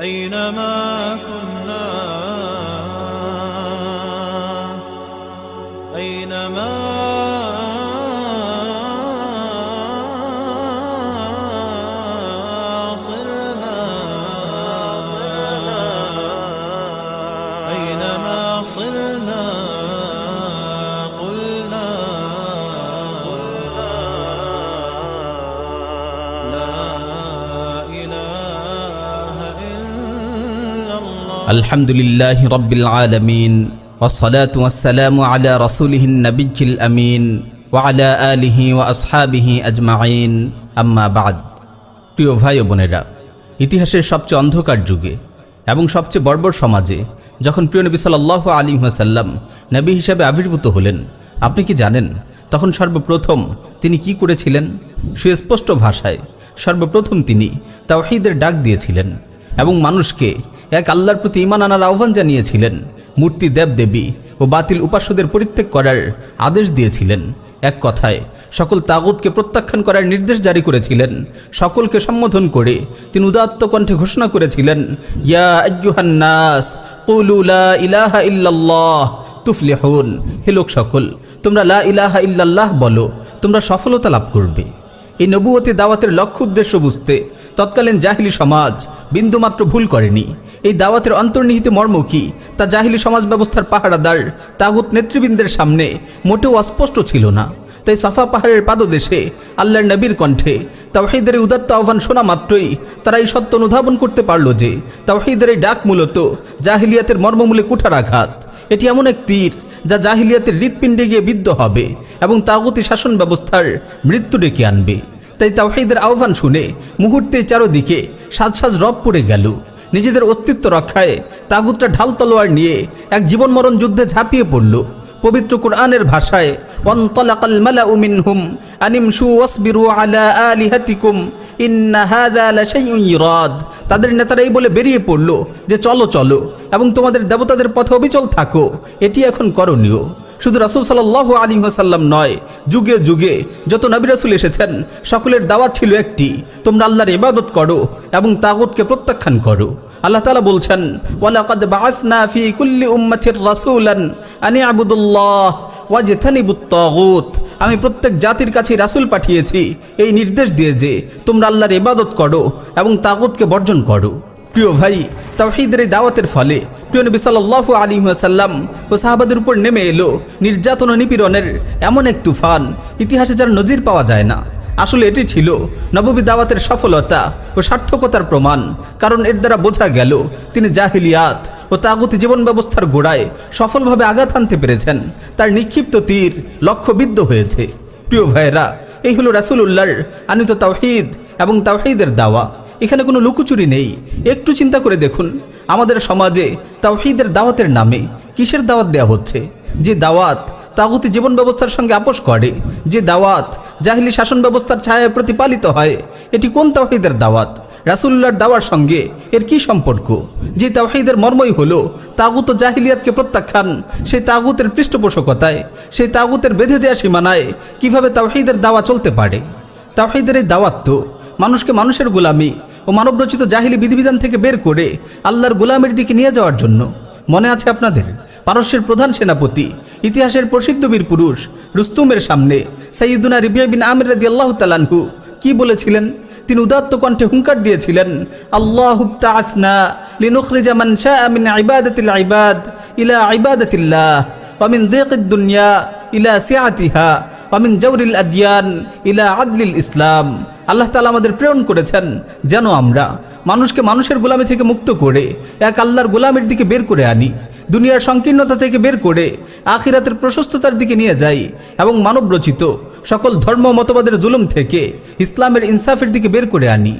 أينما كنا؟ أينما صرنا؟ أينما صرنا؟ إلا الله الحمد لله رب العالمين والصلاة والسلام على رسوله النبي الأمين وعلى آله وأصحابه أجمعين أما بعد প্রিয় ভাই ও বোনেরা ইতিহাসের সবচেয়ে অন্ধকার যুগে এবং সবচেয়ে বর্বর সমাজে যখন প্রিয় নবী সাল্লাহ আলী সাল্লাম নবী হিসাবে আবির্ভূত হলেন আপনি কি জানেন তখন সর্বপ্রথম তিনি কি করেছিলেন সুস্পষ্ট ভাষায় সর্বপ্রথম তিনি তাওহীদের ডাক দিয়েছিলেন এবং মানুষকে এক আল্লাহর প্রতি ইমান আনার আহ্বান জানিয়েছিলেন। মূর্তি দেবদেবী ও বাতিল উপাস্যদের পরিত্যাগ করার আদেশ দিয়েছিলেন। এক কথায়, সকল তাগুতকে প্রত্যাখ্যান করার নির্দেশ জারি করেছিলেন। সকলকে সম্বোধন করে তিনি উদাত্ত কণ্ঠে ঘোষণা করেছিলেন, ইয়া আইয়ুহান নাস লা ইলাহা ইল্লাল্লাহ হে লোক সকল তোমরা লা ইলাহা ইল্লাল্লাহ বলো, তোমরা সফলতা লাভ করবে। এই নবুয়তি দাওয়াতের লক্ষ্য উদ্দেশ্য বুঝতে তৎকালীন জাহিলি সমাজ বিন্দুমাত্র ভুল করেনি। এই দাওয়াতের অন্তর্নিহিত মর্ম কি? তা জাহিলি সমাজ ব্যবস্থার পাহারাদার তাগুত নেতৃবৃন্দের সামনে মোটেও অস্পষ্ট ছিল না। তাই সাফা পাহাড়ের পাদদেশে আল্লাহর নবীর কণ্ঠে তাওহিদের উদাত্ত আহ্বান শোনা মাত্রই তারা এই সত্য অনুধাবন করতে পারল যে তাওহিদের ডাক মূলত জাহিলিয়াতের মর্মমূলে কুঠারাঘাত। এটি এমন এক তীর যা জাহিলিয়াতের হৃৎপিণ্ডে গিয়ে বিদ্ধ হবে এবং তাগতি শাসন ব্যবস্থার মৃত্যু ডেকে আনবে। তাই তাওহিদের আহ্বান শুনে মুহূর্তে চারোদিকে সাজ সাজ রব পড়ে গেল। নিজেদের অস্তিত্ব রক্ষায় তাগুতটা ঢাল তলোয়ার নিয়ে এক জীবনমরণ যুদ্ধে ঝাঁপিয়ে পড়ল। পবিত্র কোরআনের ভাষায় মালাউ মিনহুম, আনিমশু ওয়াসবিরু আলা তাদের নেতারা এই বলে বেরিয়ে পড়ল যে, চলো চলো, এবং তোমাদের দেবতাদের পথে অবিচল থাকো, এটি এখন করণীয়। শুধু রাসুল সাল্লাহ আলী সাল্লাম নয়, যুগে যুগে যত নবী রাসুল এসেছেন, সকলের দাওয়াত ছিল একটি, তোমরা আল্লাহর ইবাদত করো এবং তাগতকে প্রত্যাখ্যান করো। আল্লাহ তালা বলছেন, ওয়ালাকাদ বাআসনা ফি কুল্লি উম্মাতির রাসূলান আনি আবুদুল্লাহ ওয়াজতানিবুত তাগুত। আমি প্রত্যেক জাতির কাছে রাসূল পাঠিয়েছি, এই নির্দেশ দিয়ে যে তোমরা আল্লাহর ইবাদত করো এবং তাগুতকে বর্জন করো। প্রিয় ভাই, তাওহীদের এই দাওয়াতের ফলে প্রিয় নবী সাল্লাল্লাহু আলাইহি ওয়াসাল্লাম ও সাহাবাদের উপর নেমে এলো নির্যাতন ও নিপীড়নের এমন এক তুফান। ইতিহাসে যার নজির পাওয়া যায় না। আসলে এটি ছিল নববী দাওয়াতের সফলতা ও সার্থকতার প্রমাণ, কারণ এর দ্বারা বোঝা গেল তিনি জাহিলিয়াত ও তাগুতি জীবন ব্যবস্থার গোড়ায় সফলভাবে আঘাত আনতে পেরেছেন। তার নিক্ষিপ্ত তীর লক্ষ্যবিদ্ধ হয়েছে। প্রিয় ভাইয়েরা, এই হলো রাসূলুল্লাহর আনিত তাওহীদ এবং তাওহীদের দাওয়া। এখানে কোনো লুকোচুরি নেই। একটু চিন্তা করে দেখুন, আমাদের সমাজে তাওহীদের দাওয়াতের নামে কিসের দাওয়াত দেওয়া হচ্ছে? যে দাওয়াত তাগুতি জীবন ব্যবস্থার সঙ্গে আপোষ করে, যে দাওয়াত জাহিলি শাসন ব্যবস্থার ছায়ায় প্রতিপালিত হয়। এটি কোন তাওহীদের দাওয়াত? রাসুল্লাহর দাওয়ার সঙ্গে এর কি সম্পর্ক? যে তাওহীদের মর্মই হলো, তাগুত ও জাহিলিয়াতকে প্রত্যাখ্যান সেই তাগুতের পৃষ্ঠপোষকতায় সেই তাগুতের বেঁধে দেওয়া সীমানায় কীভাবে তাওহীদের দাওয়া চলতে পারে? তাওহীদের এই দাওয়াত তো মানুষকে মানুষের গোলামি ও মানবরচিত জাহিলি বিধিবিধান থেকে বের করে আল্লাহর গোলামের দিকে নিয়ে যাওয়ার জন্য। মনে আছে আপনাদের? পারস্যের প্রধান সেনাপতি, ইতিহাসের প্রসিদ্ধ বীর পুরুষ, রুস্তুমের সামনে সাইয়দুনা রিবিয়া বিন আমির রাদি আল্লাহ তালানহু কি বলেছিলেন? তিনি উদাত্ত কণ্ঠে হুঙ্কার দিয়েছিলেন, আল্লাহ তাসনা লিনুখরিজা মান শাআ মিন ইবাদাতিল ইবাদ ইলা আল্লাহ তালা আমাদের প্রেরণ করেছেন, যেন আমরা মানুষকে মানুষের গোলামি থেকে মুক্ত করে, এক আল্লাহর গোলামের দিকে বের করে আনি, দুনিয়ার সংকীর্ণতা থেকে বের করে, আখিরাতের প্রশস্ততার দিকে নিয়ে যাই এবং মানবরচিত সকল ধর্ম মতবাদের জুলুম থেকে ইসলামের ইনসাফের দিকে বের করে আনি।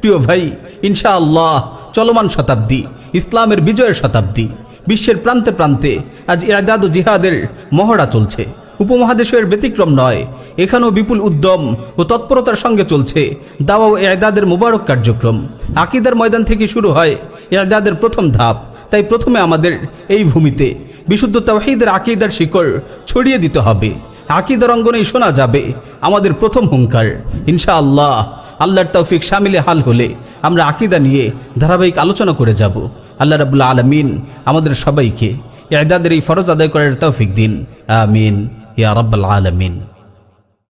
প্রিয় ভাই ইনশা আল্লাহ চলমান শতাব্দী, ইসলামের বিজয়ের শতাব্দী, বিশ্বের প্রান্তে প্রান্তে আজ ও জিহাদের মহড়া চলছে। উপমহাদেশের ব্যতিক্রম নয়। এখানেও বিপুল উদ্যম ও তৎপরতার সঙ্গে চলছে। দাওয়া ও এদাদের মুবারক কার্যক্রম। আকিদার ময়দান থেকে শুরু হয় এদাদের প্রথম ধাপ। তাই প্রথমে আমাদের এই ভূমিতে বিশুদ্ধ তাওহীদের আকিদার শিকড় ছড়িয়ে দিতে হবে। আকিদার অঙ্গনেই শোনা যাবে আমাদের প্রথম হুঙ্কার। ইনশাআল্লাহ আল্লাহর তৌফিক সামিলে হাল হলে আমরা আকিদা নিয়ে ধারাবাহিক আলোচনা করে যাব। আল্লাহ রাবুল্লা আলমিন আমাদের সবাইকে এদাদের এই ফরজ আদায় করার তৌফিক দিন। আমিন। ইয়া রব্বাল আলমিন